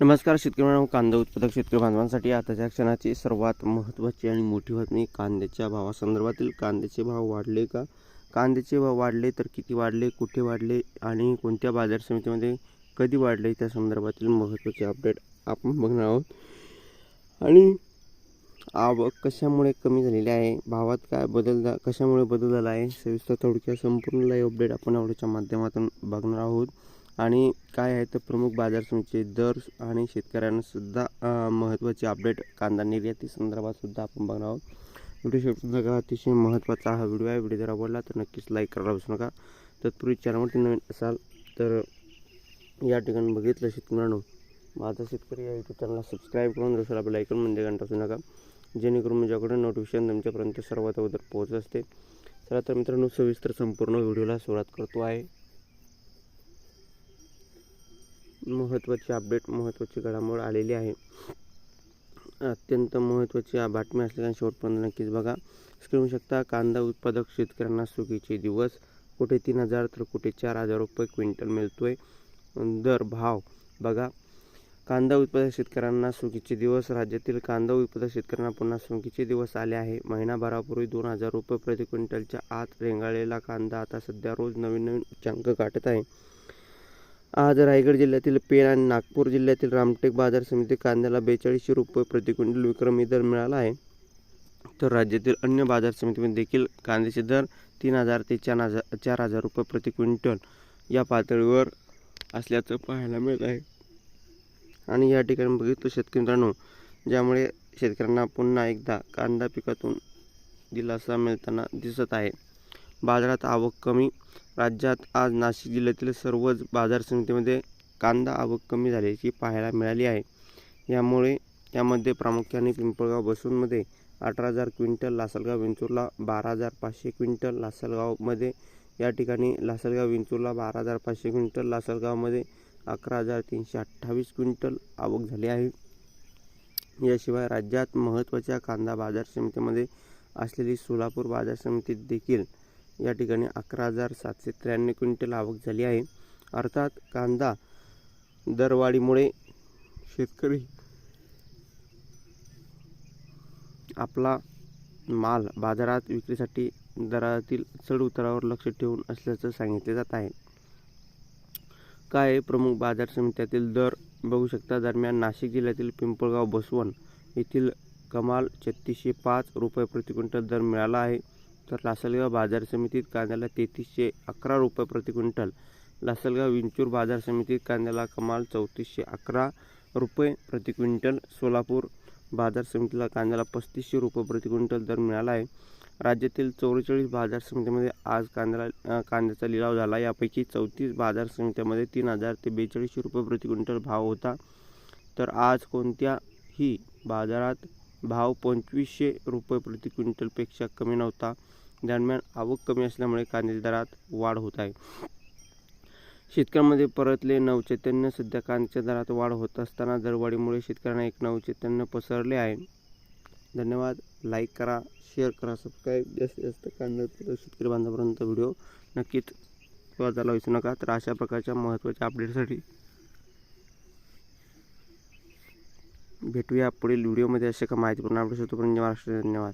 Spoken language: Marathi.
नमस्कार शेतकरी बांधव कांदा उत्पादक शेतकरी बांधवांसाठी आताच्या क्षणाची सर्वात महत्त्वाची आणि मोठी बातमी कांद्याच्या भावासंदर्भातील कांद्याचे भाव वाढले का? कांद्याचे भाव वाढले तर किती वाढले कुठे वाढले आणि कोणत्या बाजार समितीमध्ये कधी वाढले? त्या संदर्भातील महत्त्वाचे अपडेट आपण बघणार आहोत. आणि आवक कशामुळे कमी झालेली आहे? भावात काय बदल झा कशामुळे बदल झाला आहे? सविस्तर थोडक्यात संपूर्ण लाईव्ह अपडेट आपण आवडीच्या माध्यमातून बघणार आहोत. आणि काय आहे तर प्रमुख बाजार समितीचे दर आणि शेतकऱ्यांनासुद्धा महत्त्वाचे अपडेट कांदा निर्याती संदर्भातसुद्धा आपण बघणार आहोत. व्हिडिओ शेवटसुद्धा अतिशय महत्त्वाचा हा व्हिडिओ आहे. व्हिडिओ जर आवडला तर नक्कीच लाईक करायला विसरू नका. तत्पूर्वी चॅनलवरती नवीन असाल तर या ठिकाणी बघितलं शेतकऱ्यांनो माझा शेतकरी या यूट्यूब चॅनलला सबस्क्राईब करून दुसरा आपला ऐकून म्हणजे घंटा असू नका. जेणेकरून माझ्याकडे नोटिफिकेशन तुमच्यापर्यंत सर्वात अगोदर पोहोचत असते. चला तर मित्रांनो सविस्तर संपूर्ण व्हिडिओला सुरुवात करतो आहे. महत्त्वाची अपडेट महत्त्वाची घडामोड आलेली आहे. अत्यंत महत्त्वाची बातमी असल्याने शेवटपर्यंत नक्कीच बघा. स्क्रीन शकता कांदा उत्पादक शेतकऱ्यांना सुखीचे दिवस. कुठे तीन हजार तर कुठे चार हजार रुपये क्विंटल मिळतोय. दर भाव बघा. कांदा उत्पादक शेतकऱ्यांना सुखीचे दिवस. राज्यातील कांदा उत्पादक शेतकऱ्यांना पुन्हा सुखीचे दिवस आले आहे. महिनाभरापूर्वी दोन हजार रुपये प्रति क्विंटलच्या आत रेंगाळलेला कांदा आता सध्या रोज नवीन नवीन उच्चांक गाठत आहे. आज रायगड जिल्ह्यातील पेण आणि नागपूर जिल्ह्यातील रामटेक बाजार समिती कांद्याला बेचाळीसशे रुपये प्रति क्विंटल विक्रमी दर मिळाला आहे. तर राज्यातील अन्य बाजार समितीमध्ये देखील कांद्याचे दर तीन हजार ते चार हजार चार हजार रुपये प्रति क्विंटल या पातळीवर असल्याचं पाहायला मिळत आहे. आणि या ठिकाणी बघितलं शेतकरी मित्रांनो ज्यामुळे शेतकऱ्यांना पुन्हा एकदा कांदा पिकातून दिलासा मिळताना दिसत आहे. बाजारात आवक कमी राज्यात आज नाशिक जिल्ह्यातील सर्वच बाजार समितीमध्ये कांदा आवक कमी झाल्याची पाहायला मिळाली आहे. यामुळे यामध्ये प्रामुख्याने पिंपळगाव बसूनमध्ये अठरा हजार क्विंटल लासलगाव विंचूरला बारा हजार पाचशे क्विंटल लासलगावमध्ये या ठिकाणी लासलगाव विंचूरला बारा हजार पाचशे क्विंटल लासलगावमध्ये अकरा हजार तीनशे अठ्ठावीस क्विंटल आवक झाली आहे. याशिवाय राज्यात महत्त्वाच्या कांदा बाजार समितीमध्ये असलेली सोलापूर बाजार समितीत देखील या ठिकाणी अकरा हजार सातशे त्र्याण्णव क्विंटल आवक झाली आहे. अर्थात कांदा दरवाढीमुळे शेतकरी आपला माल बाजारात विक्रीसाठी दरातील चढ उतारावर लक्ष ठेवून असल्याचं सांगितले जात आहे. काय आहे? प्रमुख बाजार समित्यातील दर बघू शकता. दरम्यान नाशिक जिल्ह्यातील पिंपळगाव बसवण येथील कमाल छत्तीसशे पाच रुपये प्रति क्विंटल दर मिळाला आहे. तर लासलगाव बाजार समितीत कांद्याला तेहतीसशे अकरा रुपये प्रति क्विंटल. लासलगाव विंचूर बाजार समितीत कांद्याला कमाल चौतीसशे अकरा रुपये प्रति क्विंटल. सोलापूर बाजार समितीला कांद्याला पस्तीसशे रुपये प्रति क्विंटल दर मिळाला आहे. राज्यातील चौवेचाळीस बाजार समितीमध्ये आज कांद्याला कांद्याचा लिलाव झाला. यापैकी चौतीस बाजार समित्यामध्ये तीन हजार ते बेचाळीसशे रुपये प्रति क्विंटल भाव होता. तर आज कोणत्याही बाजारात भाव पंचवीसशे रुपये प्रति क्विंटलपेक्षा कमी नव्हता. दरम्यान आवक कमी असल्यामुळे कांद्याच्या दरात वाढ होत आहे. शेतकऱ्यांमध्ये परतले नवचैतन्य सध्या कांद्याच्या दरात वाढ होत असताना दरवाढीमुळे शेतकऱ्यांना एक नवचैतन्य पसरले आहे. धन्यवाद. लाईक करा शेअर करा सबस्क्राईब. जास्तीत जास्त कांदा शेतकरी बांधवापर्यंत व्हिडिओ नक्कीच वाचायला विसरू नका. तर अशा प्रकारच्या महत्त्वाच्या अपडेटसाठी भेटूया पुढील व्हिडिओमध्ये. असे का माहितीपूर्ण अपडेट होतो महाराष्ट्र धन्यवाद.